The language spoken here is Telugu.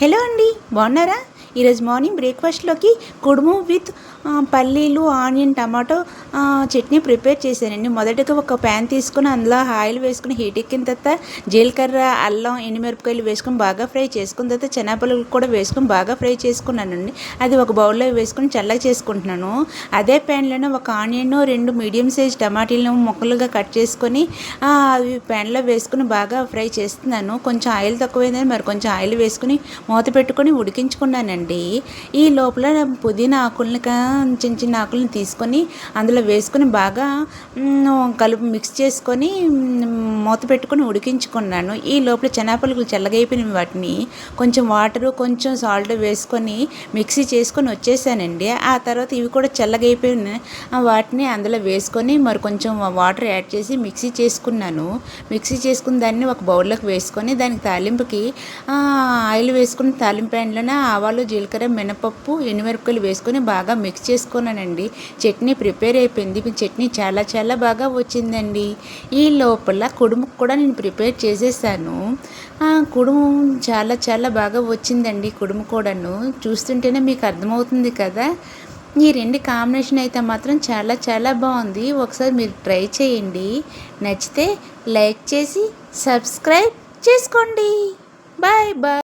హలో అండి బాగున్నారా? ఈరోజు మార్నింగ్ బ్రేక్ఫాస్ట్లోకి కుడుము విత్ పల్లీలు ఆనియన్ టమాటో చట్నీ ప్రిపేర్ చేశానండి. మొదటగా ఒక ప్యాన్ తీసుకుని అందులో ఆయిల్ వేసుకుని హీట్ ఎక్కిన తర్వాత జీలకర్ర అల్లం ఎండుమిరపకాయలు వేసుకుని బాగా ఫ్రై చేసుకున్న తర్వాత చెనాపలుగు కూడా వేసుకుని బాగా ఫ్రై చేసుకున్నానండి. అది ఒక బౌల్లో వేసుకుని చల్లగా చేసుకుంటున్నాను. అదే ప్యాన్లోనే ఒక ఆనియన్ రెండు మీడియం సైజ్ టమాటీలను ముక్కలుగా కట్ చేసుకొని అవి ప్యాన్లో వేసుకుని బాగా ఫ్రై చేస్తున్నాను. కొంచెం ఆయిల్ తక్కువైందని మరి కొంచెం ఆయిల్ వేసుకుని మూత పెట్టుకొని ఉడికించుకున్నానండి. ఈ లోపల పుదీనా ఆకుల్ని చిన్న చిన్న ఆకుల్ని తీసుకొని అందులో వేసుకొని బాగా కలుపు మిక్స్ చేసుకొని మూత పెట్టుకొని ఉడికించుకున్నాను. ఈ లోపల చెనాపలుగులు చల్లగైపోయిన వాటిని కొంచెం వాటరు కొంచెం సాల్ట్ వేసుకొని మిక్సీ చేసుకొని వచ్చేసానండి. ఆ తర్వాత ఇవి కూడా చల్లగైపోయిన వాటిని అందులో వేసుకొని మరి కొంచెం వాటర్ యాడ్ చేసి మిక్సీ చేసుకున్నాను. మిక్సీ చేసుకున్న దాన్ని ఒక బౌల్లోకి వేసుకొని దానికి తాలింపుకి ఆయిల్ వేసుకుని తాలింపు ప్యాన్లోనే ఆవాలు జీలకర్ర మినపప్పు ఎండుమిరపకాయలు వేసుకొని బాగా మిక్స్ చేసుకున్నానండి. చట్నీ ప్రిపేర్ అయిపోయింది. చట్నీ చాలా చాలా బాగా వచ్చిందండి. ఈ లోపల కుడుముకు కూడా నేను ప్రిపేర్ చేసేసాను. కుడుము చాలా చాలా బాగా వచ్చిందండి కుడుము కూడాను. చూస్తుంటేనే మీకు అర్థమవుతుంది కదా. ఈ రెండు కాంబినేషన్ అయితే మాత్రం చాలా చాలా బాగుంది. ఒకసారి మీరు ట్రై చేయండి. నచ్చితే లైక్ చేసి సబ్స్క్రైబ్ చేసుకోండి. Bye bye